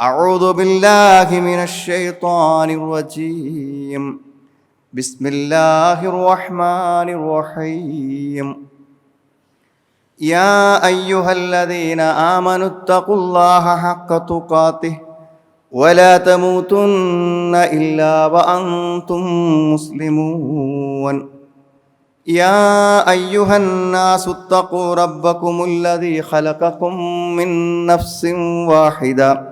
أعوذ بالله من الشيطان الرجيم. بسم الله الرحمن الرحيم. يا أيها الذين آمنوا اتقوا الله حق تقاته ولا تموتن إلا وأنتم مسلمون. يا أيها الناس اتقوا ربكم الذي خلقكم من نفس واحدة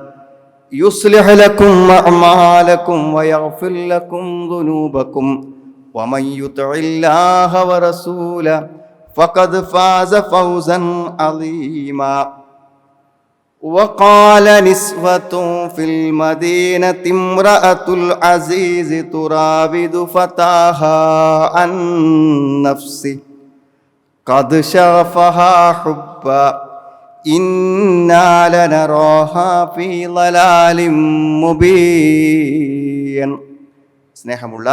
يصلح لكم أعمالكم ويغفر لكم ذنوبكم. ومن يطع الله ورسوله فقد فاز فوزا عظيما. وقال نسوة في المدينة امرأة العزيز تراود فتاها عن نفسه. قد شغفها حبا. സ്നേഹമുള്ള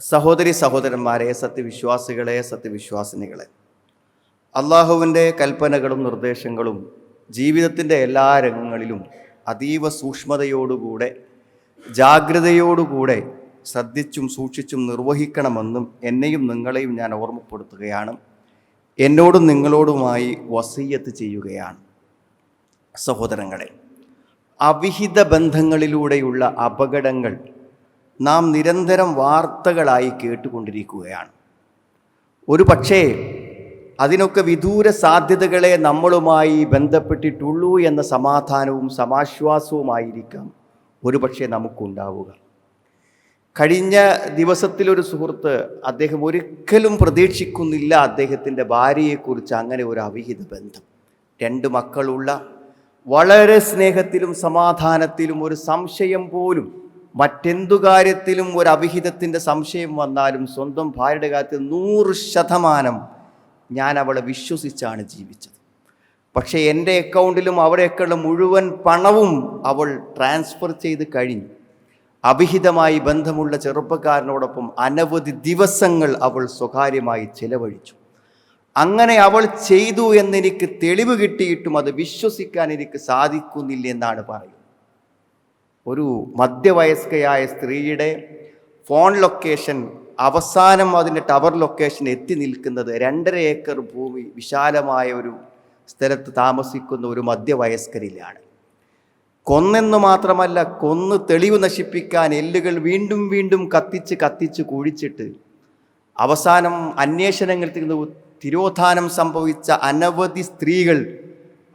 സഹോദരി സഹോദരന്മാരെ സത്യവിശ്വാസികളെ സത്യവിശ്വാസിനികളെ അള്ളാഹുവിന്റെ കൽപ്പനകളും നിർദ്ദേശങ്ങളും ജീവിതത്തിന്റെ എല്ലാ രംഗങ്ങളിലും അതീവ സൂക്ഷ്മതയോടുകൂടെ ജാഗ്രതയോടുകൂടെ ശ്രദ്ധിച്ചും സൂക്ഷിച്ചും നിർവഹിക്കണമെന്നും എന്നെയും നിങ്ങളെയും ഞാൻ ഓർമ്മപ്പെടുത്തുകയാണ്. എന്നോടും നിങ്ങളോടുമായി വസീയത്ത് ചെയ്യുകയാണ്. സഹോദരങ്ങളെ അവിഹിത ബന്ധങ്ങളിലൂടെയുള്ള അപകടങ്ങൾ നാം നിരന്തരം വാർത്തകളായി കേട്ടുകൊണ്ടിരിക്കുകയാണ്. ഒരു പക്ഷേ അതിനൊക്കെ വിദൂര സാധ്യതകളെ നമ്മളുമായി ബന്ധപ്പെട്ടിട്ടുള്ളൂ എന്ന സമാധാനവും സമാശ്വാസവുമായിരിക്കാം ഒരുപക്ഷെ നമുക്കുണ്ടാവുക. കഴിഞ്ഞ ദിവസത്തിലൊരു സുഹൃത്ത് അദ്ദേഹം ഒരിക്കലും പ്രതീക്ഷിക്കുന്നില്ല അദ്ദേഹത്തിന്റെ ഭാര്യയെക്കുറിച്ച് അങ്ങനെ ഒരു അവിഹിത ബന്ധം. രണ്ട് മക്കളുള്ള വളരെ സ്നേഹത്തിലും സമാധാനത്തിലും ഒരു സംശയം പോലും മറ്റെന്തു കാര്യത്തിലും ഒരു അവിഹിതത്തിന്റെ സംശയം വന്നാലും സ്വന്തം ഭാര്യയുടെ കാര്യത്തിൽ നൂറ് ശതമാനം ഞാൻ അവളെ വിശ്വസിച്ചാണ് ജീവിച്ചത്. പക്ഷേ എന്റെ അക്കൗണ്ടിലും അവിടെയൊക്കെയുള്ള മുഴുവൻ പണവും അവൾ ട്രാൻസ്ഫർ ചെയ്ത് കഴിഞ്ഞു. അവിഹിതമായി ബന്ധമുള്ള ചെറുപ്പക്കാരനോടൊപ്പം അനവധി ദിവസങ്ങൾ അവൾ സ്വകാര്യമായി ചെലവഴിച്ചു. അങ്ങനെ അവൾ ചെയ്തു എന്നെനിക്ക് തെളിവ് കിട്ടിയിട്ടും അത് വിശ്വസിക്കാൻ എനിക്ക് സാധിക്കുന്നില്ല എന്നാണ് പറയുന്നത്. ഒരു മധ്യവയസ്കയായ സ്ത്രീയുടെ ഫോൺ ലൊക്കേഷൻ അവസാനം അതിന്റെ ടവർ ലൊക്കേഷൻ എത്തി നിൽക്കുന്നത് രണ്ടര ഏക്കർ ഭൂമി വിശാലമായ ഒരു സ്ഥലത്ത് താമസിക്കുന്ന ഒരു മധ്യവയസ്കരിലാണ്. കൊന്നെന്ന് മാത്രമല്ല കൊന്ന് തെളിവ് നശിപ്പിക്കാൻ എല്ലുകൾ വീണ്ടും വീണ്ടും കത്തിച്ച് കത്തിച്ച് കുഴിച്ചിട്ട് അവസാനം അന്വേഷണങ്ങൾ തിരോധാനം സംഭവിച്ച അനവധി സ്ത്രീകൾ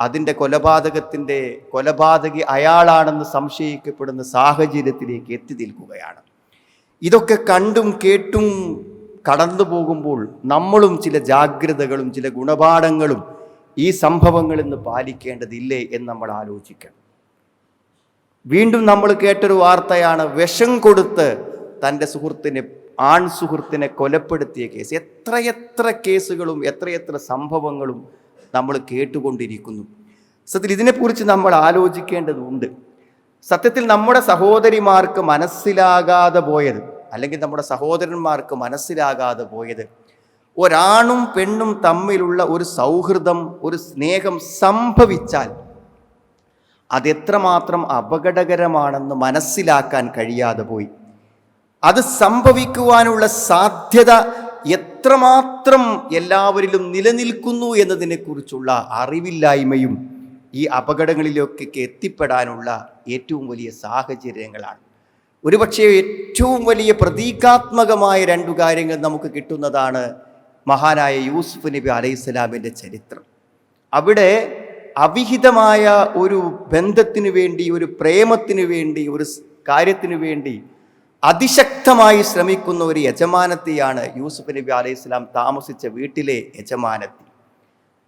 അതിന്റെ കൊലപാതകത്തിന്റെ കൊലപാതകി അയാളാണെന്ന് സംശയിക്കപ്പെടുന്ന സാഹചര്യത്തിലേക്ക് എത്തി നിൽക്കുകയാണ്. ഇതൊക്കെ കണ്ടും കേട്ടും കടന്നു പോകുമ്പോൾ നമ്മളും ചില ജാഗ്രതകളും ചില ഗുണപാഠങ്ങളും ഈ സംഭവങ്ങളിൽ നിന്ന് പാലിക്കേണ്ടതില്ലേ എന്ന് നമ്മൾ ആലോചിക്കണം. വീണ്ടും നമ്മൾ കേട്ടൊരു വാർത്തയാണ് വിഷം കൊടുത്ത് തന്റെ സുഹൃത്തിനെ ആൺ സുഹൃത്തിനെ കൊലപ്പെടുത്തിയ കേസ്. എത്രയെത്ര കേസുകളും എത്രയെത്ര സംഭവങ്ങളും നമ്മൾ കേട്ടുകൊണ്ടിരിക്കുന്നു. സത്യത്തിൽ ഇതിനെക്കുറിച്ച് നമ്മൾ ആലോചിക്കേണ്ടതുണ്ട്. സത്യത്തിൽ നമ്മുടെ സഹോദരിമാർക്ക് മനസ്സിലാകാതെ പോയത് അല്ലെങ്കിൽ നമ്മുടെ സഹോദരന്മാർക്ക് മനസ്സിലാകാതെ പോയത് ഒരാണും പെണ്ണും തമ്മിലുള്ള ഒരു സൗഹൃദം ഒരു സ്നേഹം സംഭവിച്ചാൽ അതെത്രമാത്രം അപകടകരമാണെന്ന് മനസ്സിലാക്കാൻ കഴിയാതെ പോയി. അത് സംഭവിക്കുവാനുള്ള സാധ്യത എത്രമാത്രം എല്ലാവരിലും നിലനിൽക്കുന്നു എന്നതിനെക്കുറിച്ചുള്ള അറിവില്ലായ്മയും ഈ അപകടങ്ങളിലേക്കൊക്കെ എത്തിപ്പെടാനുള്ള ഏറ്റവും വലിയ സാഹചര്യങ്ങളാണ്. ഒരുപക്ഷെ ഏറ്റവും വലിയ പ്രതീകാത്മകമായ രണ്ടു കാര്യങ്ങൾ നമുക്ക് കിട്ടുന്നതാണ് മഹാനായ യൂസുഫ് നബി അലൈഹിസ്സലാമിന്റെ ചരിത്രം. അവിടെ അവിഹിതമായ ഒരു ബന്ധത്തിനു വേണ്ടി ഒരു പ്രേമത്തിനു വേണ്ടി ഒരു കാര്യത്തിനു വേണ്ടി അതിശക്തമായി ശ്രമിക്കുന്ന ഒരു യജമാനത്തെയാണ് യൂസുഫ് നബി അലൈഹി സ്വലാം താമസിച്ച വീട്ടിലെ യജമാനത്തി.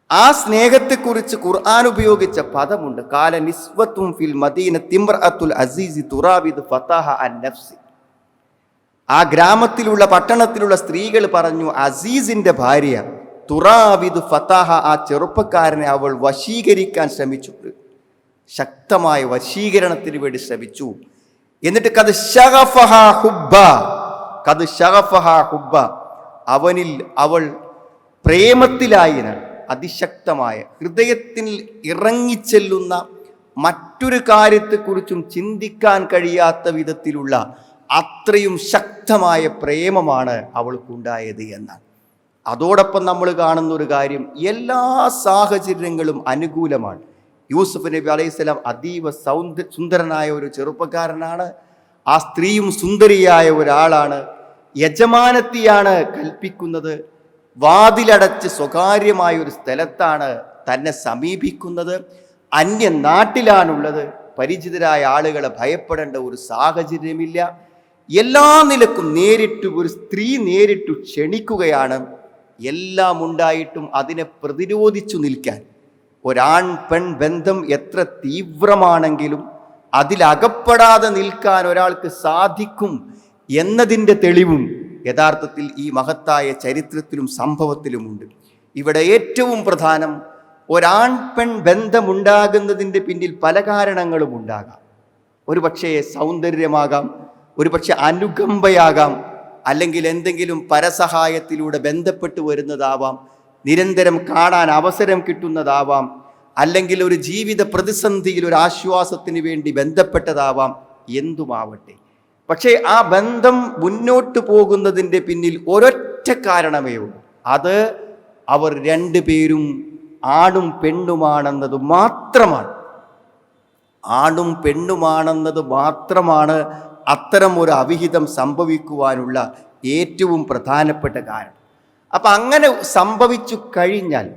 ആ സ്നേഹത്തെക്കുറിച്ച് ഖുർആൻ ഉപയോഗിച്ച പദമുണ്ട്. കാല നിസ്വത്തും ഫിൽ മദീന തിമ്രഅത്തുൽ അസീസി തുറാബിദ് ഫതാഹ അൻ നഫ്സി. ആ ഗ്രാമത്തിലുള്ള പട്ടണത്തിലുള്ള സ്ത്രീകൾ പറഞ്ഞു അസീസിന്റെ ഭാര്യ. തുറാബിദ് ഫതാഹ ആ ചെറുപ്പക്കാരനെ അവൾ വശീകരിക്കാൻ ശ്രമിച്ചു. ശക്തമായ വശീകരണത്തിന് വേണ്ടി ശ്രമിച്ചു. എന്നിട്ട് കത് ഷഹഫഹ ഹുബ്ബ കത് ഷഹഫഹ ഹുബ്ബ. അവനിൽ അവൾ പ്രേമത്തിലായിനാണ് അതിശക്തമായ ഹൃദയത്തിൽ ഇറങ്ങിച്ചെല്ലുന്ന മറ്റൊരു കാര്യത്തെക്കുറിച്ചും ചിന്തിക്കാൻ കഴിയാത്ത വിധത്തിലുള്ള അത്രയും ശക്തമായ പ്രേമമാണ് അവൾക്കുണ്ടായത് എന്നാണ് അതോടൊപ്പം നമ്മൾ കാണുന്ന ഒരു കാര്യം എല്ലാ സാഹചര്യങ്ങളും അനുകൂലമാണ്. യൂസുഫ് നബി അലൈഹിസ്ലാം അതീവ സൗന്ദ സുന്ദരനായ ഒരു ചെറുപ്പക്കാരനാണ്. ആ സ്ത്രീയും സുന്ദരിയായ ഒരാളാണ്. യജമാനത്തിയാണ് കൽപ്പിക്കുന്നത്. വാതിലടച്ച് സ്വകാര്യമായ ഒരു സ്ഥലത്താണ് തന്നെ സമീപിക്കുന്നത്. അന്യ നാട്ടിലാണുള്ളത് പരിചിതരായ ആളുകളെ ഭയപ്പെടേണ്ട ഒരു സാഹചര്യമില്ല. എല്ലാ നിലക്കും നേരിട്ട് ഒരു സ്ത്രീ നേരിട്ട് ക്ഷണിക്കുകയാണ്. എല്ലാം ഉണ്ടായിട്ടും അതിനെ പ്രതിരോധിച്ചു നിൽക്കാൻ. ഒരാൺ പെൺ ബന്ധം എത്ര തീവ്രമാണെങ്കിലും അതിലകപ്പെടാതെ നിൽക്കാൻ ഒരാൾക്ക് സാധിക്കും എന്നതിന്റെ തെളിവും യഥാർത്ഥത്തിൽ ഈ മഹത്തായ ചരിത്രത്തിലും സംഭവത്തിലുമുണ്ട്. ഇവിടെ ഏറ്റവും പ്രധാനം ഒരാൺ പെൺ ബന്ധമുണ്ടാകുന്നതിന്റെ പിന്നിൽ പല കാരണങ്ങളും ഉണ്ടാകാം. ഒരു പക്ഷേ സൗന്ദര്യമാകാം ഒരു പക്ഷെ അനുകമ്പയാകാം അല്ലെങ്കിൽ എന്തെങ്കിലും പരസഹായത്തിലൂടെ ബന്ധപ്പെട്ട് വരുന്നതാവാം നിരന്തരം കാണാൻ അവസരം കിട്ടുന്നതാവാം അല്ലെങ്കിൽ ഒരു ജീവിത പ്രതിസന്ധിയിൽ ഒരു ആശ്വാസത്തിന് വേണ്ടി ബന്ധപ്പെട്ടതാവാം എന്തുമാവട്ടെ. പക്ഷേ ആ ബന്ധം മുന്നോട്ട് പോകുന്നതിന്റെ പിന്നിൽ ഒരൊറ്റ കാരണമേ ഉള്ളൂ. അത് അവർ രണ്ടുപേരും ആണും പെണ്ണുമാണെന്നത് മാത്രമാണ്. ആണും പെണ്ണുമാണെന്നത് മാത്രമാണ് അത്തരം ഒരു അവിഹിതം സംഭവിക്കുവാനുള്ള ഏറ്റവും പ്രധാനപ്പെട്ട കാരണം. അപ്പം അങ്ങനെ സംഭവിച്ചു കഴിഞ്ഞാൽ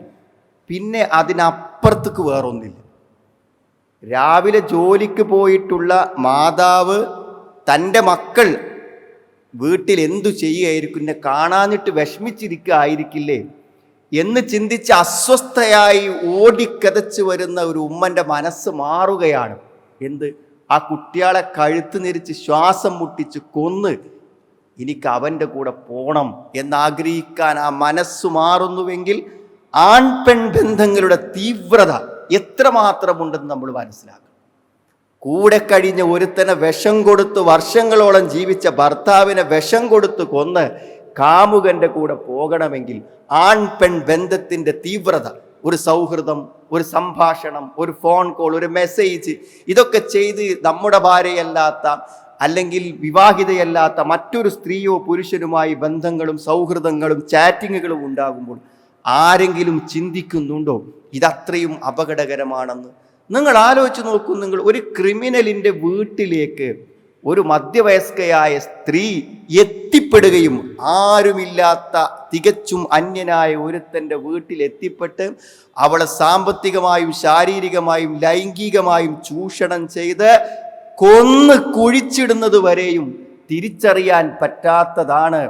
പിന്നെ അതിനപ്പുറത്തേക്ക് വേറൊന്നില്ല. രാവിലെ ജോലിക്ക് പോയിട്ടുള്ള മാതാവ് തന്റെ മക്കൾ വീട്ടിൽ എന്തു ചെയ്യുകയായിരിക്കും? എന്നെ കാണാനിട്ട് വിഷമിച്ചിരിക്കുകയായിരിക്കില്ലേ? എന്ന് ചിന്തിച്ച് അസ്വസ്ഥയായി ഓടിക്കതച്ച് വരുന്ന ഒരു ഉമ്മന്റെ മനസ്സ് മാറുകയാണ്. എന്ത്? ആ കുട്ടികളെ കഴുത്ത് നിരിച്ച് ശ്വാസം മുട്ടിച്ച് കൊന്ന് എനിക്ക് അവന്റെ കൂടെ പോണം എന്നാഗ്രഹിക്കാൻ ആ മനസ്സ് മാറുന്നുവെങ്കിൽ ആൺപെൺ ബന്ധങ്ങളുടെ തീവ്രത എത്രമാത്രമുണ്ടെന്ന് നമ്മൾ മനസ്സിലാക്കണം. കൂടെ കഴിഞ്ഞ് ഒരുത്തനെ വിഷം കൊടുത്ത് വർഷങ്ങളോളം ജീവിച്ച ഭർത്താവിനെ വിഷം കൊടുത്ത് കൊന്ന് കാമുകന്റെ കൂടെ പോകണമെങ്കിൽ ആൺ പെൺ ബന്ധത്തിന്റെ തീവ്രത ഒരു സൗഹൃദം ഒരു സംഭാഷണം ഒരു ഫോൺ കോൾ ഒരു മെസ്സേജ് ഇതൊക്കെ ചെയ്ത് നമ്മുടെ ഭാര്യയല്ലാത്ത അല്ലെങ്കിൽ വിവാഹിതയല്ലാത്ത മറ്റൊരു സ്ത്രീയോ പുരുഷനുമായി ബന്ധങ്ങളും സൗഹൃദങ്ങളും ചാറ്റിങ്ങുകളും ഉണ്ടാകുമ്പോൾ ആരെങ്കിലും ചിന്തിക്കുന്നുണ്ടോ? ഇതത്രയും അപകടകരമാണെന്ന്? നിങ്ങൾ ആലോചിച്ച് നോക്കൂ നിങ്ങൾ ഒരു ക്രിമിനലിന്റെ വീട്ടിലേക്ക് ഒരു മധ്യവയസ്കയായ സ്ത്രീ എത്തിപ്പെടുകയും ആരുമില്ലാത്ത തികച്ചും അന്യനായ ഒരുത്തന്റെ വീട്ടിൽ എത്തിപ്പെട്ട് അവളെ സാമ്പത്തികമായും ശാരീരികമായും ലൈംഗികമായും ചൂഷണം ചെയ്ത് കൊന്ന് കുഴിച്ചിടുന്നത് വരെയും തിരിച്ചറിയാൻ പറ്റാത്തതാണ്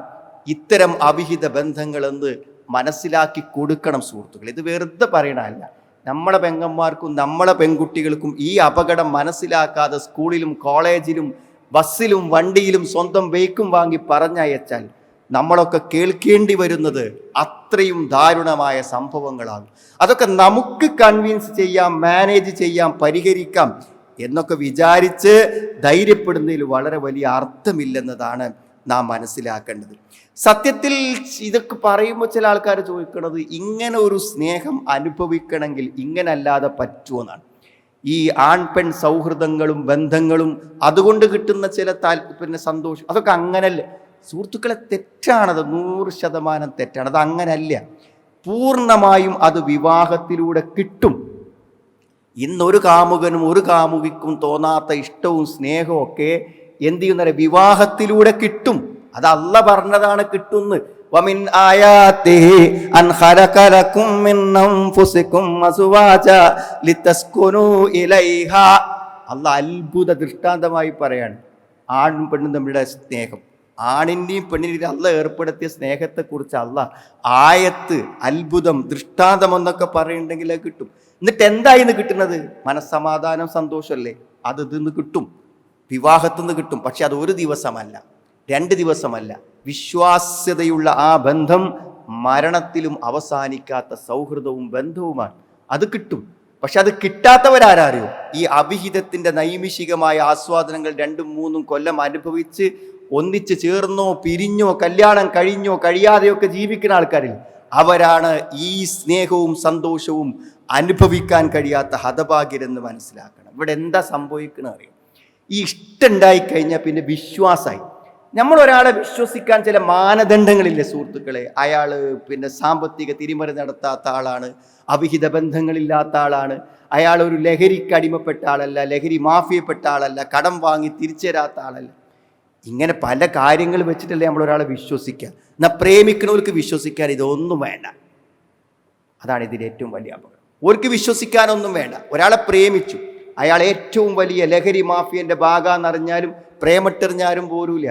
ഇത്തരം അവിഹിത ബന്ധങ്ങളെന്ന് മനസ്സിലാക്കി കൊടുക്കണം സുഹൃത്തുക്കൾ ഇത് വെറുതെ പറയണമല്ല നമ്മളെ പെങ്ങന്മാർക്കും നമ്മളെ പെൺകുട്ടികൾക്കും ഈ അപകടം മനസ്സിലാക്കാതെ സ്കൂളിലും കോളേജിലും ബസ്സിലും വണ്ടിയിലും സ്വന്തം ബൈക്കും വാങ്ങി പറഞ്ഞയച്ചാൽ നമ്മളൊക്കെ കേൾക്കേണ്ടി വരുന്നത് അത്രയും ദാരുണമായ സംഭവങ്ങളാണ്. അതൊക്കെ നമുക്ക് കൺവിൻസ് ചെയ്യാം മാനേജ് ചെയ്യാം പരിഹരിക്കാം എന്നൊക്കെ വിചാരിച്ച് ധൈര്യപ്പെടുന്നതിൽ വളരെ വലിയ അർത്ഥമില്ലെന്നതാണ് നാം മനസ്സിലാക്കേണ്ടത്. സത്യത്തിൽ ഇതൊക്കെ പറയുമ്പോൾ ചില ആൾക്കാർ ചോദിക്കുന്നത് ഇങ്ങനെ ഒരു സ്നേഹം അനുഭവിക്കണമെങ്കിൽ ഇങ്ങനെ അല്ലാതെ പറ്റുമോ എന്നാണ്. ഈ ആൺ പെൺ സൗഹൃദങ്ങളും ബന്ധങ്ങളും അതുകൊണ്ട് കിട്ടുന്ന ചില താല്പര്യ സന്തോഷം അതൊക്കെ അങ്ങനല്ല? സുഹൃത്തുക്കളെ തെറ്റാണത് നൂറ് ശതമാനം തെറ്റാണ് അത് അങ്ങനല്ല. പൂർണമായും അത് വിവാഹത്തിലൂടെ കിട്ടും. ഇന്നൊരു കാമുകനും ഒരു കാമുകിക്കും തോന്നാത്ത ഇഷ്ടവും സ്നേഹവും ഒക്കെ എന്ത് ചെയ്യുന്ന വിവാഹത്തിലൂടെ കിട്ടും. അത് അല്ല പറഞ്ഞതാണ് കിട്ടുന്ന് വമിൻ ആയാത്തിഹി അൻ ഖലഖലകും മിൻ അൻഫുസികും അസ്വാജ ലിതസ്കുനു ഇലൈഹ അല്ല അത്ഭുത ദൃഷ്ടാന്തമായി പറയാണ്. ആണും പെണ്ണും തമ്മിലുള്ള സ്നേഹം. ആണിന്റെയും പെണ്ണിന്റെയും അല്ല ഏർപ്പെടുത്തിയ സ്നേഹത്തെക്കുറിച്ച് അല്ല ആയത്ത് അത്ഭുതം ദൃഷ്ടാന്തം എന്നൊക്കെ പറയുന്നുണ്ടെങ്കിൽ കിട്ടും. എന്നിട്ട് എന്തായി ഇന്ന് കിട്ടുന്നത്? മനസ്സമാധാനം സന്തോഷമല്ലേ? അത് ഇതിന്ന് കിട്ടും. വിവാഹത്തിൽ നിന്ന് കിട്ടും. പക്ഷെ അത് ഒരു ദിവസമല്ല. രണ്ട് ദിവസമല്ല. വിശ്വാസ്യതയുള്ള ആ ബന്ധം മരണത്തിലും അവസാനിക്കാത്ത സൗഹൃദവും ബന്ധവുമാണ്. അത് കിട്ടും. പക്ഷെ അത് കിട്ടാത്തവരാരോ ഈ അഭിഹിതത്തിന്റെ നൈമിഷികമായ ആസ്വാദനങ്ങൾ രണ്ടും മൂന്നും കൊല്ലം അനുഭവിച്ച് ഒന്നിച്ച് ചേർന്നോ പിരിഞ്ഞോ കല്യാണം കഴിഞ്ഞോ കഴിയാതെയൊക്കെ ജീവിക്കുന്ന ആൾക്കാരിൽ അവരാണ് ഈ സ്നേഹവും സന്തോഷവും അനുഭവിക്കാൻ കഴിയാത്ത ഹതഭാഗ്യരെന്ന് മനസ്സിലാക്കണം. ഇവിടെ എന്താ സംഭവിക്കണത് അറിയാം? ഈ ഇഷ്ടം ഉണ്ടായി കഴിഞ്ഞാൽ പിന്നെ വിശ്വാസമായി. നമ്മൾ ഒരാളെ വിശ്വസിക്കാൻ ചില മാനദണ്ഡങ്ങളില്ലേ സുഹൃത്തുക്കളെ? അയാൾ പിന്നെ സാമ്പത്തിക തിരിമറി നടത്താത്ത ആളാണ് അവിഹിത ബന്ധങ്ങളില്ലാത്ത ആളാണ്. അയാൾ ഒരു ലഹരിക്ക് അടിമപ്പെട്ട ആളല്ല ലഹരി മാഫിയപ്പെട്ട ആളല്ല കടം വാങ്ങി തിരിച്ചേരാത്ത ആളല്ല. ഇങ്ങനെ പല കാര്യങ്ങൾ വെച്ചിട്ടല്ലേ നമ്മൾ ഒരാളെ വിശ്വസിക്കുക. എന്നാൽ പ്രേമിക്കുന്നവർക്ക് വിശ്വസിക്കാൻ ഇതൊന്നും വേണ്ട. അതാണ് ഇതിന്റെ ഏറ്റവും വലിയ അപകടം. ഓർക്ക് വിശ്വസിക്കാനൊന്നും വേണ്ട. ഒരാളെ പ്രേമിച്ചു. അയാൾ ഏറ്റവും വലിയ ലഹരി മാഫിയന്റെ ഭാഗമെന്നറിഞ്ഞാലും പ്രേമിട്ടെറിഞ്ഞാലും പോരൂല.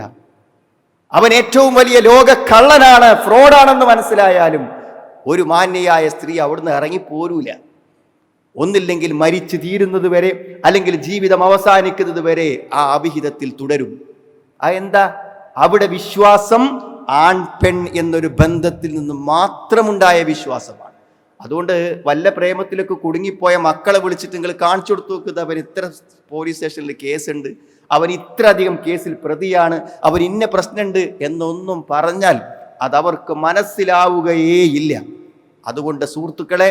അവൻ ഏറ്റവും വലിയ ലോക കള്ളനാണ് ഫ്രോഡാണെന്ന് മനസ്സിലായാലും ഒരു മാന്യയായ സ്ത്രീ അവിടുന്ന് ഇറങ്ങി പോരൂല. ഒന്നില്ലെങ്കിൽ മരിച്ചു തീരുന്നത് വരെ അല്ലെങ്കിൽ ജീവിതം അവസാനിക്കുന്നത് വരെ ആ അവിഹിതത്തിൽ തുടരും. ആ എന്താ? അവിടെ വിശ്വാസം ആൺ പെൺ എന്നൊരു ബന്ധത്തിൽ നിന്ന് മാത്രമുണ്ടായ വിശ്വാസമാണ്. അതുകൊണ്ട് വല്ല പ്രേമത്തിലൊക്കെ കുടുങ്ങിപ്പോയ മക്കളെ വിളിച്ചിട്ട് നിങ്ങൾ കാണിച്ചു കൊടുത്തു നോക്കുന്നത് അവൻ ഇത്ര പോലീസ് സ്റ്റേഷനിൽ കേസുണ്ട്. അവൻ ഇത്രയധികം കേസിൽ പ്രതിയാണ് അവൻ ഇന്ന പ്രശ്നമുണ്ട് എന്നൊന്നും പറഞ്ഞാൽ അതവർക്ക് മനസ്സിലാവുകയേയില്ല. അതുകൊണ്ട് സുഹൃത്തുക്കളെ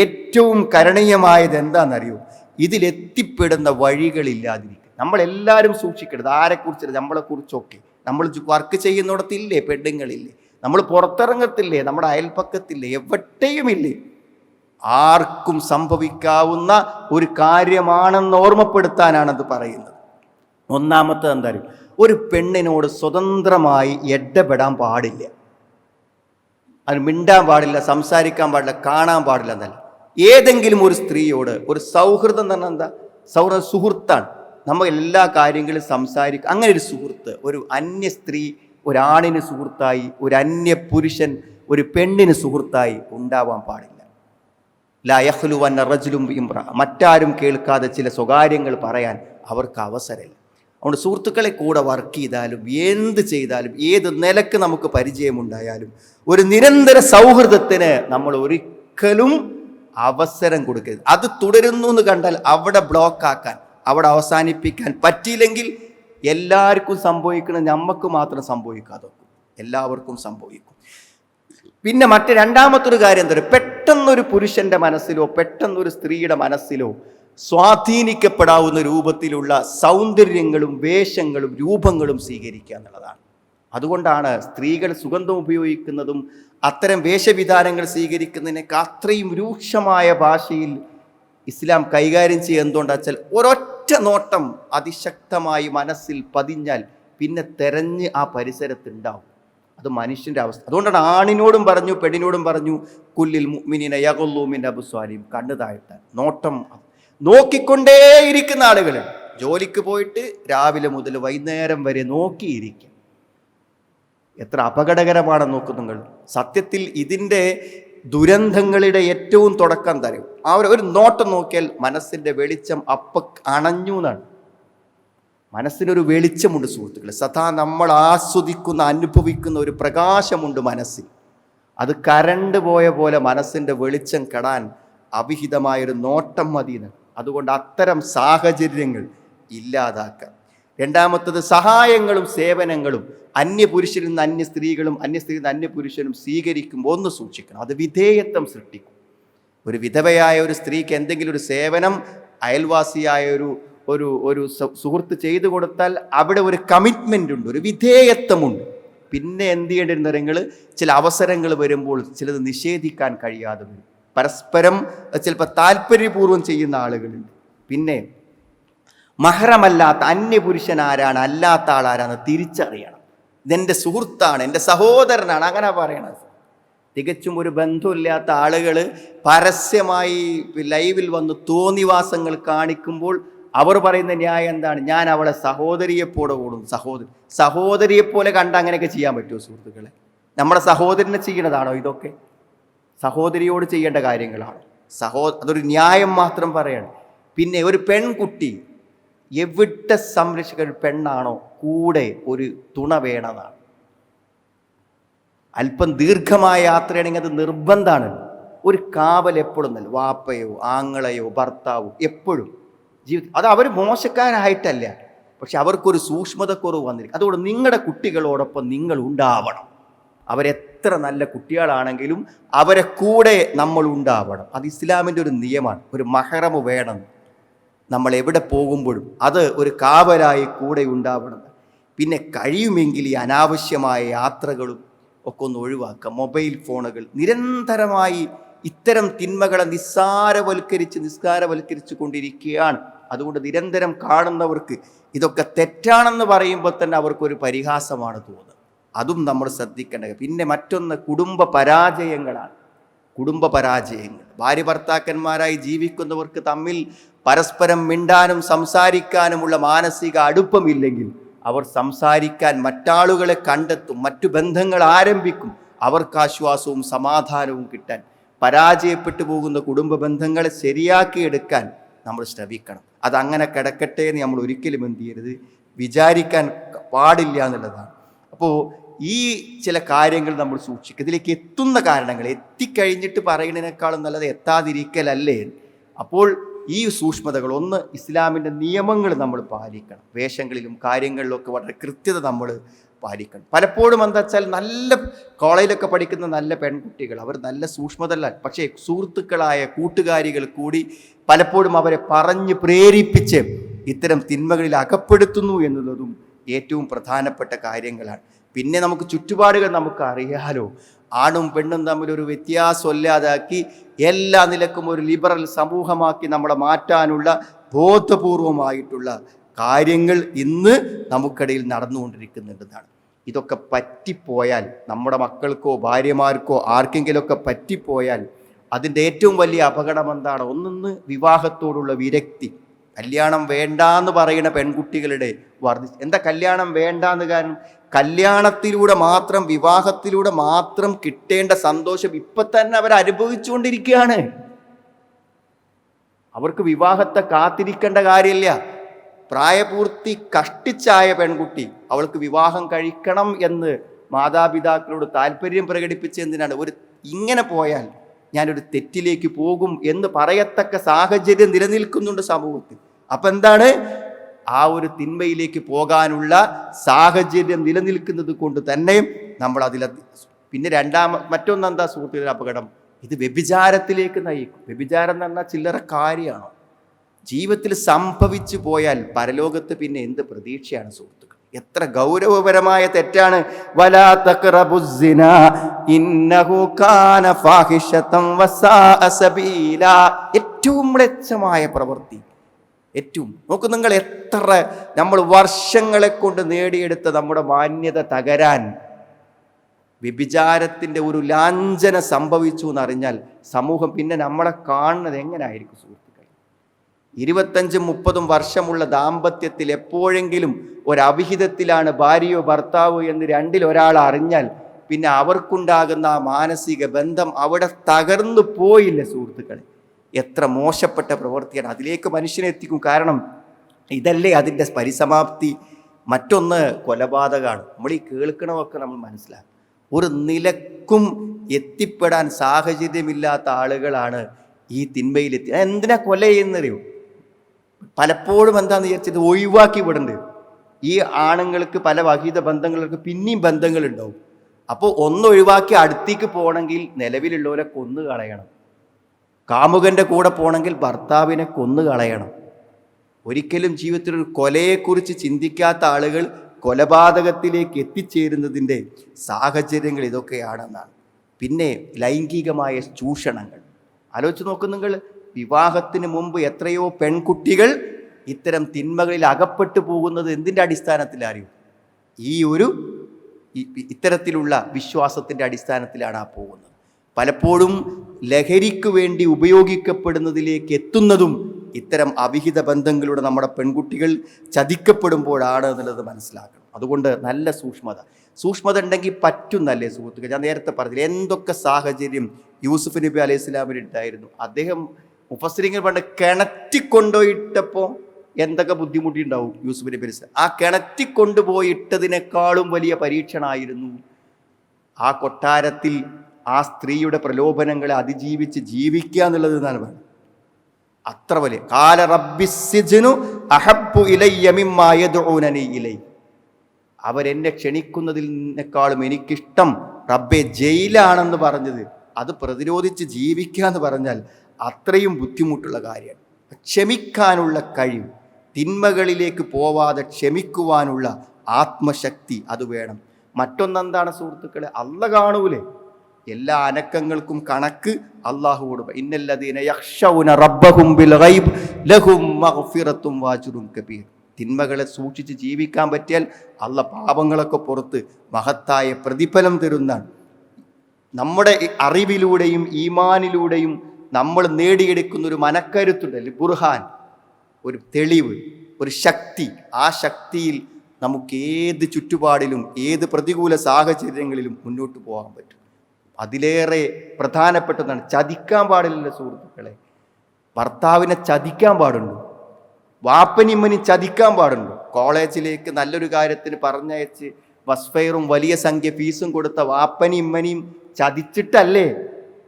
ഏറ്റവും കരണീയമായത് എന്താണെന്നറിയോ? ഇതിലെത്തിപ്പെടുന്ന വഴികളില്ലാതിരിക്കും നമ്മളെല്ലാവരും സൂക്ഷിക്കരുത് ആരെക്കുറിച്ചല്ല നമ്മളെക്കുറിച്ചൊക്കെ. നമ്മൾ വർക്ക് ചെയ്യുന്നിടത്തില്ലേ പെണ്ണുങ്ങളില്ലേ? നമ്മൾ പുറത്തിറങ്ങത്തില്ലേ നമ്മുടെ അയൽപ്പക്കത്തില്ലേ എവിടെയുമില്ലേ? ആർക്കും സംഭവിക്കാവുന്ന ഒരു കാര്യമാണെന്ന് ഓർമ്മപ്പെടുത്താനാണത് പറയുന്നത്. ഒന്നാമത്തെ എന്താ അറിയോ? ഒരു പെണ്ണിനോട് സ്വതന്ത്രമായി ഇടപെടാൻ പാടില്ല. അത് മിണ്ടാൻ പാടില്ല സംസാരിക്കാൻ പാടില്ല കാണാൻ പാടില്ല എന്നല്ല. ഏതെങ്കിലും ഒരു സ്ത്രീയോട് ഒരു സൗഹൃദം എന്ന് പറഞ്ഞാൽ എന്താ? സൗഹൃദം സുഹൃത്താണ്. നമ്മൾ എല്ലാ കാര്യങ്ങളും സംസാരിക്കുക അങ്ങനെ ഒരു സുഹൃത്ത് ഒരു അന്യ സ്ത്രീ ഒരാണിന് സുഹൃത്തായി ഒരു അന്യ പുരുഷൻ ഒരു പെണ്ണിന് സുഹൃത്തായി ഉണ്ടാവാൻ പാടില്ല. ലയഹ്ലുവൻ റജുലും ഇമ്ര മറ്റാരും കേൾക്കാതെ ചില സ്വകാര്യങ്ങൾ പറയാൻ അവർക്ക് അവസരമില്ല. അതുകൊണ്ട് സുഹൃത്തുക്കളെ കൂടെ വർക്ക് ചെയ്താലും എന്ത് ചെയ്താലും ഏത് നിലയ്ക്ക് നമുക്ക് പരിചയമുണ്ടായാലും ഒരു നിരന്തര സൗഹൃദത്തിന് നമ്മൾ ഒരിക്കലും അവസരം കൊടുക്കരുത്. അത് തുടരുന്നു എന്ന് കണ്ടാൽ അവിടെ ബ്ലോക്ക് ആക്കാൻ അവിടെ അവസാനിപ്പിക്കാൻ പറ്റിയില്ലെങ്കിൽ എല്ലാവർക്കും സംഭവിക്കണം നമുക്ക് മാത്രം സംഭവിക്കാതെ എല്ലാവർക്കും സംഭവിക്കും. പിന്നെ മറ്റ് രണ്ടാമത്തൊരു കാര്യം എന്താ പറയുക? പെട്ടെന്നൊരു പുരുഷന്റെ മനസ്സിലോ പെട്ടെന്നൊരു സ്ത്രീയുടെ മനസ്സിലോ സ്വാധീനിക്കപ്പെടാവുന്ന രൂപത്തിലുള്ള സൗന്ദര്യങ്ങളും വേഷങ്ങളും രൂപങ്ങളും സ്വീകരിക്കുക എന്നുള്ളതാണ്. അതുകൊണ്ടാണ് സ്ത്രീകൾ സുഗന്ധം ഉപയോഗിക്കുന്നതും അത്തരം വേഷവിധാനങ്ങൾ സ്വീകരിക്കുന്നതിനൊക്കെ അത്രയും രൂക്ഷമായ ഭാഷയിൽ ഇസ്ലാം കൈകാര്യം ചെയ്യുക എന്തുകൊണ്ടാ വെച്ചാൽ ഒരൊറ്റ നോട്ടം അതിശക്തമായി മനസ്സിൽ പതിഞ്ഞാൽ പിന്നെ തെരഞ്ഞ് ആ പരിസരത്തുണ്ടാവും. അത് മനുഷ്യന്റെ അവസ്ഥ. അതുകൊണ്ടാണ് ആണിനോടും പറഞ്ഞു പെണ്ണിനോടും പറഞ്ഞു കുല്ലിൽ മുഅ്മിനീന യഗുല്ലൂമിന്റെ അബുസ്വാലിയും കണ്ണു താഴ്ത്താൻ. നോട്ടം നോക്കിക്കൊണ്ടേയിരിക്കുന്ന ആളുകൾ. ജോലിക്ക് പോയിട്ട് രാവിലെ മുതൽ വൈകുന്നേരം വരെ നോക്കിയിരിക്കും. എത്ര അപകടകരമാണ് നോക്കുന്നുങ്ങൾ സത്യത്തിൽ ഇതിന്റെ ദുരന്തങ്ങളുടെ ഏറ്റവും തുടക്കം തരും ആ ഒരു നോട്ടം നോക്കിയാൽ മനസ്സിന്റെ വെളിച്ചം അപ്പ അണഞ്ഞു എന്നാണ്. മനസ്സിനൊരു വെളിച്ചമുണ്ട് സുഹൃത്തുക്കൾ സദാ നമ്മൾ ആസ്വദിക്കുന്ന അനുഭവിക്കുന്ന ഒരു പ്രകാശമുണ്ട് മനസ്സിൽ. അത് കരണ്ട് പോയ പോലെ മനസ്സിന്റെ വെളിച്ചം കെടാൻ അവിഹിതമായൊരു നോട്ടം മതി എന്ന്. അതുകൊണ്ട് അത്തരം സാഹചര്യങ്ങൾ ഇല്ലാതാക്കാം. രണ്ടാമത്തത് സഹായങ്ങളും സേവനങ്ങളും അന്യപുരുഷനിൽ നിന്ന് അന്യ സ്ത്രീകളും അന്യ നിന്ന് അന്യപുരുഷനും സ്വീകരിക്കുമ്പോൾ ഒന്ന് സൂക്ഷിക്കണം. അത് വിധേയത്വം സൃഷ്ടിക്കും. ഒരു വിധവയായ ഒരു സ്ത്രീക്ക് എന്തെങ്കിലും ഒരു സേവനം അയൽവാസിയായ ഒരു ഒരു ഒരു സുഹൃത്ത് ചെയ്തു കൊടുത്താൽ അവിടെ ഒരു കമ്മിറ്റ്മെന്റ് ഉണ്ട് ഒരു വിധേയത്വമുണ്ട്. പിന്നെ എന്ത് ചെയ്യേണ്ടിരുന്ന ചില അവസരങ്ങൾ വരുമ്പോൾ ചിലത് നിഷേധിക്കാൻ കഴിയാതെ വരും. പരസ്പരം ചിലപ്പോൾ താല്പര്യപൂർവം ചെയ്യുന്ന ആളുകളുണ്ട്. പിന്നെ മഹറമല്ലാത്ത അന്യപുരുഷൻ ആരാണ് അല്ലാത്ത ആളാരാണ് തിരിച്ചറിയണം. ഇതെന്റെ സുഹൃത്താണ് എന്റെ സഹോദരനാണ് അങ്ങനെ പറയണത്. തികച്ചും ഒരു ബന്ധമില്ലാത്ത ആളുകൾ പരസ്യമായി ലൈവിൽ വന്ന് തോന്നിവാസങ്ങൾ കാണിക്കുമ്പോൾ അവർ പറയുന്ന ന്യായം എന്താണ്? ഞാൻ അവളെ സഹോദരിയെപ്പോലെ കൂടും സഹോദരി സഹോദരിയെപ്പോലെ കണ്ട് അങ്ങനെയൊക്കെ ചെയ്യാൻ പറ്റുമോ സുഹൃത്തുക്കളെ? നമ്മുടെ സഹോദരനെ ചെയ്യണതാണോ ഇതൊക്കെ? സഹോദരിയോട് ചെയ്യേണ്ട കാര്യങ്ങളാണ്. സഹോ അതൊരു ന്യായം മാത്രം പറയണം. പിന്നെ ഒരു പെൺകുട്ടി എവിടെ സംരക്ഷകർ പെണ്ണാണോ കൂടെ ഒരു തുണ വേണതാണ് അല്പം ദീർഘമായ യാത്രയാണെങ്കിൽ അത് നിർബന്ധമാണ്. ഒരു കാവൽ എപ്പോഴും നല്ല വാപ്പയോ ആങ്ങളയോ ഭർത്താവോ എപ്പോഴും. ജീവി അത് അവർ മോശക്കാരായിട്ടല്ല. പക്ഷെ അവർക്കൊരു സൂക്ഷ്മതക്കുറവ് വന്നിരിക്കും. അതുകൊണ്ട് നിങ്ങളുടെ കുട്ടികളോടൊപ്പം നിങ്ങൾ ഉണ്ടാവണം. അവരെത്ര നല്ല കുട്ടികളാണെങ്കിലും അവരെ കൂടെ നമ്മൾ ഉണ്ടാവണം. അത് ഇസ്ലാമിന്റെ ഒരു നിയമമാണ്. ഒരു മഹറമ് വേണം. നമ്മൾ എവിടെ പോകുമ്പോഴും അത് ഒരു കാവലായി കൂടെ ഉണ്ടാവണം. പിന്നെ കഴിയുമെങ്കിൽ ഈ അനാവശ്യമായ യാത്രകളും ഒക്കെ ഒന്ന് ഒഴിവാക്കുക മൊബൈൽ ഫോണുകൾ നിരന്തരമായി ഇത്തരം തിന്മകളെ നിസ്സാരവൽക്കരിച്ച് നിസ്സാരവൽക്കരിച്ചു കൊണ്ടിരിക്കുകയാണ്. അതുകൊണ്ട് നിരന്തരം കാണുന്നവർക്ക് ഇതൊക്കെ തെറ്റാണെന്ന് പറയുമ്പോൾ തന്നെ അവർക്കൊരു പരിഹാസമാണ് തോന്നുന്നത്. അതും നമ്മൾ ശ്രദ്ധിക്കേണ്ടത്. പിന്നെ മറ്റൊന്ന് കുടുംബ പരാജയങ്ങളാണ്. കുടുംബ പരാജയങ്ങൾ. ഭാര്യ ഭർത്താക്കന്മാരായി ജീവിക്കുന്നവർക്ക് തമ്മിൽ പരസ്പരം മിണ്ടാനും സംസാരിക്കാനുമുള്ള മാനസിക അടുപ്പമില്ലെങ്കിൽ അവർ സംസാരിക്കാൻ മറ്റാളുകളെ കണ്ടെത്തും മറ്റു ബന്ധങ്ങൾ ആരംഭിക്കും. അവർക്ക് ആശ്വാസവും സമാധാനവും കിട്ടാൻ പരാജയപ്പെട്ടു പോകുന്ന കുടുംബ ബന്ധങ്ങളെ ശരിയാക്കിയെടുക്കാൻ നമ്മൾ ശ്രമിക്കണം. അതങ്ങനെ കിടക്കട്ടെ എന്ന് നമ്മൾ ഒരിക്കലും എന്ത് ചെയ്യരുത്. വിചാരിക്കാൻ പാടില്ല എന്നുള്ളതാണ്. അപ്പോൾ ഈ ചില കാര്യങ്ങൾ നമ്മൾ സൂക്ഷിക്കുക. ഇതിലേക്ക് എത്തുന്ന കാരണങ്ങൾ എത്തിക്കഴിഞ്ഞിട്ട് പറയുന്നതിനേക്കാളും നല്ലത് എത്താതിരിക്കലല്ലേ? അപ്പോൾ ഈ സൂക്ഷ്മതകൾ ഒന്ന് ഇസ്ലാമിന്റെ നിയമങ്ങൾ നമ്മൾ പാലിക്കണം. വേഷങ്ങളിലും കാര്യങ്ങളിലൊക്കെ വളരെ കൃത്യത നമ്മൾ പാലിക്കണം. പലപ്പോഴും എന്താ വെച്ചാൽ നല്ല കോളേജിലൊക്കെ പഠിക്കുന്ന നല്ല പെൺകുട്ടികൾ അവർ നല്ല സൂക്ഷ്മതല്ല പക്ഷേ സുഹൃത്തുക്കളായ കൂട്ടുകാരികൾ കൂടി പലപ്പോഴും അവരെ പറഞ്ഞ് പ്രേരിപ്പിച്ച് ഇത്തരം തിന്മകളിൽ അകപ്പെടുത്തുന്നു എന്നുള്ളതും ഏറ്റവും പ്രധാനപ്പെട്ട കാര്യങ്ങളാണ്. പിന്നെ നമുക്ക് ചുറ്റുപാടുകൾ നമുക്ക് അറിയാലോ. ആണും പെണ്ണും തമ്മിൽ ഒരു വ്യത്യാസമില്ലാതാക്കി എല്ലാ നിലക്കും ഒരു ലിബറൽ സമൂഹമാക്കി നമ്മളെ മാറ്റാനുള്ള ബോധപൂർവമായിട്ടുള്ള കാര്യങ്ങൾ ഇന്ന് നമുക്കിടയിൽ നടന്നുകൊണ്ടിരിക്കുന്നുണ്ടെന്നാണ്. ഇതൊക്കെ പറ്റിപ്പോയാൽ നമ്മുടെ മക്കൾക്കോ ഭാര്യമാർക്കോ ആർക്കെങ്കിലുമൊക്കെ പറ്റിപ്പോയാൽ അതിന്റെ ഏറ്റവും വലിയ അപകടം എന്താണ്? ഒന്നൊന്ന് വിവാഹത്തോടുള്ള വിരക്തി. കല്യാണം വേണ്ട എന്ന് പറയുന്ന പെൺകുട്ടികളുടെ വർദ്ധി എന്താ കല്യാണം വേണ്ട എന്ന് കാരണം? കല്യാണത്തിലൂടെ മാത്രം വിവാഹത്തിലൂടെ മാത്രം കിട്ടേണ്ട സന്തോഷം ഇപ്പൊ തന്നെ അവർ അനുഭവിച്ചുകൊണ്ടിരിക്കുകയാണ്. അവർക്ക് വിവാഹത്തെ കാത്തിരിക്കേണ്ട കാര്യമില്ല. പ്രായപൂർത്തി കഷ്ടിച്ചായ പെൺകുട്ടി അവൾക്ക് വിവാഹം കഴിക്കണം എന്ന് മാതാപിതാക്കളോട് താല്പര്യം പ്രകടിപ്പിച്ച് എന്തിനാണ്? ഒരു ഇങ്ങനെ പോയാൽ ഞാനൊരു തെറ്റിലേക്ക് പോകും എന്ന് പറയത്തക്ക സാഹചര്യം നിലനിൽക്കുന്നുണ്ട് സമൂഹത്തിൽ. അപ്പം എന്താണ്? ആ ഒരു തിന്മയിലേക്ക് പോകാനുള്ള സാഹചര്യം നിലനിൽക്കുന്നത് കൊണ്ട് തന്നെ നമ്മൾ അതിൽ പിന്നെ രണ്ടാമ മറ്റൊന്നെന്താ സുഹൃത്തുക്കളുടെ അപകടം? ഇത് വ്യഭിചാരത്തിലേക്ക് നയിക്കും. വ്യഭിചാരം എന്ന് പറഞ്ഞാൽ ചില്ലറ കാര്യമാണ്. ജീവിതത്തിൽ സംഭവിച്ചു പോയാൽ പരലോകത്ത് പിന്നെ എന്ത് പ്രതീക്ഷയാണ് സുഹൃത്തുക്കൾ? എത്ര ഗൗരവപരമായ തെറ്റാണ്. ഏറ്റവും മ്ലച്ഛമായ പ്രവൃത്തി. ഏറ്റവും നോക്കൂ നിങ്ങൾ എത്ര നമ്മൾ വർഷങ്ങളെ കൊണ്ട് നേടിയെടുത്ത നമ്മുടെ മാന്യത തകരാൻ വ്യഭിചാരത്തിന്റെ ഒരു ലാഞ്ചന സംഭവിച്ചു എന്നറിഞ്ഞാൽ സമൂഹം പിന്നെ നമ്മളെ കാണുന്നത് എങ്ങനെയായിരിക്കും സുഹൃത്തുക്കൾ ഇരുപത്തഞ്ചും മുപ്പതും വർഷമുള്ള ദാമ്പത്യത്തിൽ എപ്പോഴെങ്കിലും ഒരവിഹിതത്തിലാണ് ഭാര്യയോ ഭർത്താവോ എന്ന് രണ്ടിൽ ഒരാൾ അറിഞ്ഞാൽ പിന്നെ അവർക്കുണ്ടാകുന്ന ആ മാനസിക ബന്ധം അവിടെ തകർന്നു പോയില്ല സുഹൃത്തുക്കളെ? എത്ര മോശപ്പെട്ട പ്രവൃത്തിയാണ്. അതിലേക്ക് മനുഷ്യനെ എത്തിക്കും കാരണം ഇതല്ലേ അതിന്റെ പരിസമാപ്തി. മറ്റൊന്ന് കൊലപാതകമാണ്. നമ്മൾ ഈ കേൾക്കണമൊക്കെ നമ്മൾ മനസ്സിലാക്കും ഒരു നിലക്കും എത്തിപ്പെടാൻ സാഹചര്യമില്ലാത്ത ആളുകളാണ് ഈ തിന്മയിലെത്തി എന്തിനാ കൊല ചെയ്യുന്നറിയോ പലപ്പോഴും എന്താന്ന് വിചാരിച്ചത് ഒഴിവാക്കി വിടണ്ട്. ഈ ആണുങ്ങൾക്ക് പല വഹിത ബന്ധങ്ങൾക്ക് പിന്നെയും ബന്ധങ്ങളുണ്ടാവും. അപ്പോൾ ഒന്ന് ഒഴിവാക്കി അടുത്തേക്ക് പോകണമെങ്കിൽ നിലവിലുള്ളവരെ കൊന്നു കളയണം. കാമുകന്റെ കൂടെ പോകണമെങ്കിൽ ഭർത്താവിനെ കൊന്നു കളയണം. ഒരിക്കലും ജീവിതത്തിൽ ഒരു കൊലയെക്കുറിച്ച് ചിന്തിക്കാത്ത ആളുകൾ കൊലപാതകത്തിലേക്ക് എത്തിച്ചേരുന്നതിന്റെ സാഹചര്യങ്ങൾ ഇതൊക്കെയാണെന്നാണ്. പിന്നെ ലൈംഗികമായ ചൂഷണങ്ങൾ. ആലോചിച്ച് നോക്കും നിങ്ങൾ വിവാഹത്തിന് മുമ്പ് എത്രയോ പെൺകുട്ടികൾ ഇത്തരം തിന്മകളിൽ അകപ്പെട്ടു പോകുന്നത് എന്തിന്റെ അടിസ്ഥാനത്തിലറിയും ഈ ഒരു ഇത്തരത്തിലുള്ള വിശ്വാസത്തിന്റെ അടിസ്ഥാനത്തിലാണ് ആ പോകുന്നത്. പലപ്പോഴും ലഹരിക്ക് വേണ്ടി ഉപയോഗിക്കപ്പെടുന്നതിലേക്ക് എത്തുന്നതും ഇത്തരം അവിഹിത ബന്ധങ്ങളിലൂടെ നമ്മുടെ പെൺകുട്ടികൾ ചതിക്കപ്പെടുമ്പോഴാണ് എന്നുള്ളത് മനസ്സിലാക്കണം. അതുകൊണ്ട് നല്ല സൂക്ഷ്മത. സൂക്ഷ്മത ഉണ്ടെങ്കിൽ പറ്റുന്നല്ലേ സുഹൃത്തുക്കൾ ഞാൻ നേരത്തെ പറഞ്ഞില്ല എന്തൊക്കെ സാഹചര്യം യൂസുഫ് നബി അലൈഹി സ്വലാമിന് ഉണ്ടായിരുന്നു? അദ്ദേഹം മുഫസ്ലിങ്ങൾ പണ്ട് കിണറ്റിക്കൊണ്ടുപോയിട്ടപ്പോൾ എന്തൊക്കെ ബുദ്ധിമുട്ടിണ്ടാവും യൂസുഫ് നബി അലൈഹി ആ കിണറ്റിക്കൊണ്ടുപോയിട്ടതിനേക്കാളും വലിയ പരീക്ഷണമായിരുന്നു ആ കൊട്ടാരത്തിൽ ആ സ്ത്രീയുടെ പ്രലോഭനങ്ങളെ അതിജീവിച്ച് ജീവിക്കുക എന്നുള്ളത് എന്നാണ് പറയുന്നത്. അത്ര വലിയ. കാല റബ്ബിസിജനു അഹബ്ബു ഇലയ്യ മിമ്മാ യദ്ഊനനി ഇലൈ. അവരെന്നെ ക്ഷണിക്കുന്നതിനേക്കാളും എനിക്കിഷ്ടം റബ്ബെ ജയിലാണെന്ന് പറഞ്ഞത്. അത് പ്രതിരോധിച്ച് ജീവിക്കുക എന്ന് പറഞ്ഞാൽ അത്രയും ബുദ്ധിമുട്ടുള്ള കാര്യമാണ്. ക്ഷമിക്കാനുള്ള കഴിവ് തിന്മകളിലേക്ക് പോവാതെ ക്ഷമിക്കുവാനുള്ള ആത്മശക്തി അത് വേണം. മറ്റൊന്നെന്താണ് സുഹൃത്തുക്കളെ? അല്ല കാണൂലേ. എല്ലാ അനക്കങ്ങൾക്കും കണക്ക് അള്ളാഹുവോട് കബീർ. തിന്മകളെ സൂക്ഷിച്ച് ജീവിക്കാൻ പറ്റിയാൽ അള്ള പാപങ്ങളൊക്കെ പുറത്ത് മഹത്തായ പ്രതിഫലം തരുന്നതാണ്. നമ്മുടെ അറിവിലൂടെയും ഈമാനിലൂടെയും നമ്മൾ നേടിയെടുക്കുന്ന ഒരു മനക്കരുത്തുണ്ടല്ലേ ബുർഹാൻ. ഒരു തെളിവ് ഒരു ശക്തി. ആ ശക്തിയിൽ നമുക്ക് ഏത് ചുറ്റുപാടിലും ഏത് പ്രതികൂല സാഹചര്യങ്ങളിലും മുന്നോട്ട് പോകാൻ പറ്റും. അതിലേറെ പ്രധാനപ്പെട്ടതാണ് ചതിക്കാൻ പാടില്ല സുഹൃത്തുക്കളെ. ഭർത്താവിനെ ചതിക്കാൻ പാടുണ്ടോ. വാപ്പനിമ്മനി ചതിക്കാൻ പാടുണ്ടോ. കോളേജിലേക്ക് നല്ലൊരു കാര്യത്തിന് പറഞ്ഞയച്ച് ഫെയറും വലിയ സംഖ്യ ഫീസും കൊടുത്ത വാപ്പനിമ്മനിയും ചതിച്ചിട്ടല്ലേ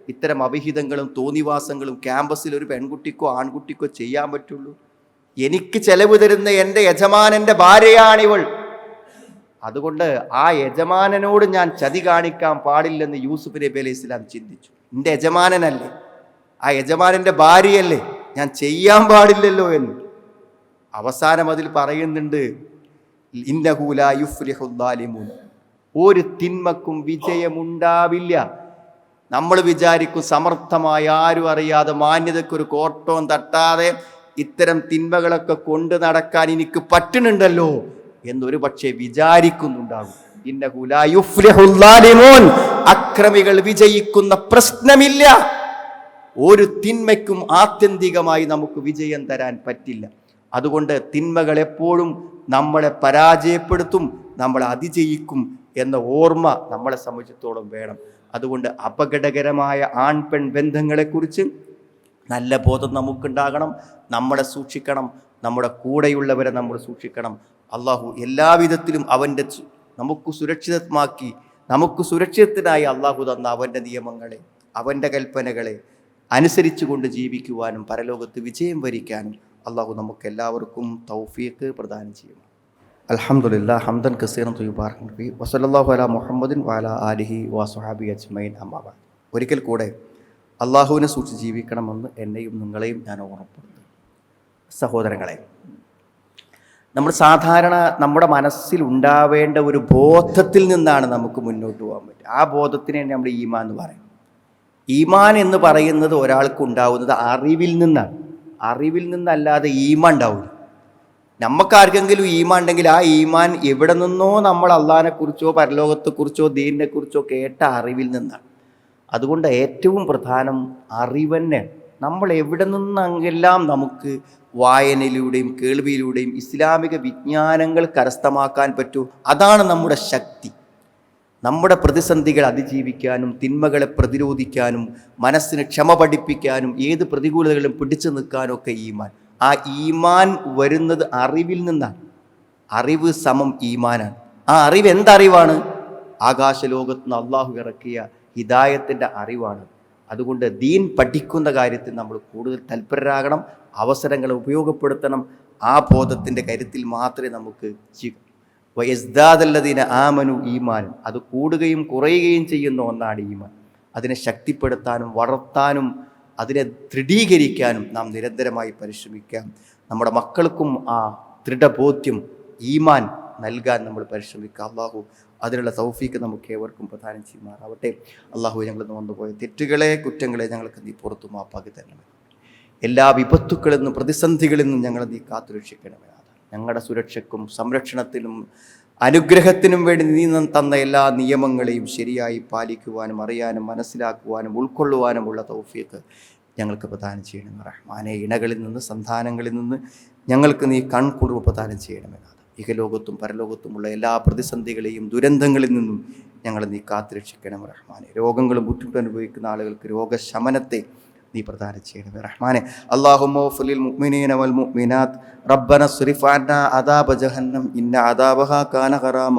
ഇത്തരം അവിഹിതങ്ങളും തോന്നിവാസങ്ങളും ക്യാമ്പസിൽ ഒരു പെൺകുട്ടിക്കോ ആൺകുട്ടിക്കോ ചെയ്യാൻ പറ്റുള്ളൂ? എനിക്ക് ചെലവ് തരുന്ന എന്റെ യജമാനന്റെ ഭാര്യയാണിവൾ അതുകൊണ്ട് ആ യജമാനനോട് ഞാൻ ചതി കാണിക്കാൻ പാടില്ലെന്ന് യൂസുഫ് നബി അലൈഹി ഇസ്ലാം ചിന്തിച്ചു. എന്റെ യജമാനനല്ലേ? ആ യജമാനന്റെ ഭാര്യയല്ലേ? ഞാൻ ചെയ്യാൻ പാടില്ലല്ലോ എന്ന്. അവസാനം അതിൽ പറയുന്നുണ്ട് ഒരു തിന്മക്കും വിജയമുണ്ടാവില്ല. നമ്മൾ വിചാരിക്കും സമർത്ഥമായി ആരും അറിയാതെ മാന്യതയ്ക്ക് ഒരു കോട്ടവും തട്ടാതെ ഇത്തരം തിന്മകളൊക്കെ കൊണ്ട് നടക്കാൻ എനിക്ക് പറ്റുന്നുണ്ടല്ലോ. എന്നൊരു പക്ഷേ വിചാരിക്കുന്നുണ്ടാകും. അക്രമികൾ വിജയിക്കുന്ന പ്രശ്നമില്ല. ഒരു തിന്മയ്ക്കും ആത്യന്തികമായി നമുക്ക് വിജയം തരാൻ പറ്റില്ല. അതുകൊണ്ട് തിന്മകൾ എപ്പോഴും നമ്മളെ പരാജയപ്പെടുത്തും നമ്മളെ അതിജയിക്കും എന്ന ഓർമ്മ നമ്മളെ സംബന്ധിച്ചിടത്തോളം വേണം. അതുകൊണ്ട് അപകടകരമായ ആൺ പെൺ ബന്ധങ്ങളെക്കുറിച്ച് നല്ല ബോധം നമുക്കുണ്ടാകണം നമ്മളെ സൂക്ഷിക്കണം നമ്മുടെ കൂടെയുള്ളവരെ നമ്മൾ സൂക്ഷിക്കണം. അള്ളാഹു എല്ലാവിധത്തിലും അവന്റെ നമുക്ക് സുരക്ഷിതമാക്കി നമുക്ക് സുരക്ഷിതത്തിനായി അള്ളാഹു തന്ന അവന്റെ നിയമങ്ങളെ അവന്റെ കൽപ്പനകളെ അനുസരിച്ചു കൊണ്ട് ജീവിക്കുവാനും പരലോകത്ത് വിജയം വരിക്കാനും അള്ളാഹു നമുക്ക് എല്ലാവർക്കും തൗഫീഖ് പ്രദാനം ചെയ്യും അലഹമുല്ല ഹംദൻ കസീറൻ തുയ്യുബാർ വസല്ലാഹു അല മുഹമ്മദിൻ വാല അലിഹി വാസുഹാബി അജ്മൈൻ അമ്മാബ ഒരിക്കൽ കൂടെ അള്ളാഹുവിനെ സൂക്ഷിച്ച് ജീവിക്കണമെന്ന് എന്നെയും നിങ്ങളെയും ഞാൻ ഓർമ്മപ്പെടുന്നു സഹോദരങ്ങളെ നമ്മൾ സാധാരണ നമ്മുടെ മനസ്സിൽ ഉണ്ടാവേണ്ട ഒരു ബോധത്തിൽ നിന്നാണ് നമുക്ക് മുന്നോട്ട് പോകാൻ പറ്റുക. ആ ബോധത്തിനെ നമ്മൾ ഈമാൻ എന്ന് പറയും. ഈമാൻ എന്ന് പറയുന്നത് ഒരാൾക്ക് ഉണ്ടാവുന്നത് അറിവിൽ നിന്നാണ്. അറിവിൽ നിന്നല്ലാതെ ഈമാൻ ഉണ്ടാവില്ല. നമുക്കാർക്കെങ്കിലും ഈമാൻ ഉണ്ടെങ്കിൽ ആ ഈമാൻ എവിടെ നിന്നോ നമ്മൾ അള്ളഹാനെക്കുറിച്ചോ പരലോകത്തെക്കുറിച്ചോ ദീനിനെക്കുറിച്ചോ കേട്ട അറിവിൽ നിന്നാണ്. അതുകൊണ്ട് ഏറ്റവും പ്രധാനം അറിവന്നെ നമ്മൾ എവിടെ നിന്നെല്ലാം നമുക്ക് വായനയിലൂടെയും കേൾവിയിലൂടെയും ഇസ്ലാമിക വിജ്ഞാനങ്ങൾ കരസ്ഥമാക്കാൻ പറ്റൂ. അതാണ് നമ്മുടെ ശക്തി. നമ്മുടെ പ്രതിസന്ധികൾ അതിജീവിക്കാനും തിന്മകളെ പ്രതിരോധിക്കാനും മനസ്സിന് ക്ഷമ പഠിപ്പിക്കാനും ഏത് പ്രതികൂലതകളും പിടിച്ചു നിൽക്കാനൊക്കെ ഈമാൻ. ആ ഈമാൻ വരുന്നത് അറിവിൽ നിന്നാണ്. അറിവ് സമം ഈമാനാണ്. ആ അറിവ് എന്തറിവാണ്? ആകാശലോകത്ത് നിന്ന് അള്ളാഹു ഇറക്കിയ ഹിദായത്തിന്റെ അറിവാണ്. അതുകൊണ്ട് ദീൻ പഠിക്കുന്ന കാര്യത്തിൽ നമ്മൾ കൂടുതൽ തൽപരരാകണം. അവസരങ്ങൾ ഉപയോഗപ്പെടുത്തണം. ആ ബോധത്തിന്റെ കരുത്തിൽ മാത്രമേ നമുക്ക് വയസ്ദാദല്ലതിന് ആമനു ഈമാനും അത് കൂടുകയും കുറയുകയും ചെയ്യുന്ന ഒന്നാണ് ഈമാൻ. അതിനെ ശക്തിപ്പെടുത്താനും വളർത്താനും അതിനെ ദൃഢീകരിക്കാനും നാം നിരന്തരമായി പരിശ്രമിക്കാം. നമ്മുടെ മക്കൾക്കും ആ ദൃഢബോധ്യം ഈമാൻ നൽകാൻ നമ്മൾ പരിശ്രമിക്കുക അള്ളാഹു അതിനുള്ള സൗഫീക്ക് നമുക്ക് ഏവർക്കും പ്രധാനം ചെയ്യുമാറാവട്ടെ. അള്ളാഹു ഞങ്ങൾ വന്നുപോയ തെറ്റുകളെ കുറ്റങ്ങളെ ഞങ്ങൾക്ക് നീ പുറത്തു മാപ്പാക്കി തരണമേ. എല്ലാ വിപത്തുക്കളിൽ നിന്നും പ്രതിസന്ധികളിൽ നിന്നും ഞങ്ങളെ നീ കാത്തുരക്ഷിക്കണമേ. ഞങ്ങളുടെ സുരക്ഷയ്ക്കും സംരക്ഷണത്തിനും അനുഗ്രഹത്തിനും വേണ്ടി നീ തന്ന എല്ലാ നിയമങ്ങളെയും ശരിയായി പാലിക്കുവാനും അറിയാനും മനസ്സിലാക്കുവാനും ഉൾക്കൊള്ളുവാനുമുള്ള തൗഫീക്ക് ഞങ്ങൾക്ക് പ്രദാനം ചെയ്യണമേ റഹ്മാനെ ഇണകളിൽ നിന്ന് സന്താനങ്ങളിൽ നിന്ന് ഞങ്ങൾക്ക് നീ കൺകുറിവ് പ്രദാനം ചെയ്യണമേ. ഇഹലോകത്തും പരലോകത്തുമുള്ള എല്ലാ പ്രതിസന്ധികളെയും ദുരന്തങ്ങളിൽ നിന്നും ഞങ്ങളെ നീ കാത്തുരക്ഷിക്കണം റഹ്മാനെ രോഗങ്ങളും ബുദ്ധിമുട്ട് അനുഭവിക്കുന്ന ആളുകൾക്ക് രോഗശമനത്തെ നീ പ്രദാനം ചെയ്യണമേ. റഹ്മാനെ അള്ളാഹുമോ ഫലിൽ മുഅ്മിനീന വൽ മുഅ്മിനാത്ത്. റബ്ബന സ്രിഫ് അന്നാ അദാബ ജഹന്നം ഇന്ന അദാബഹ കാന ഖറാമ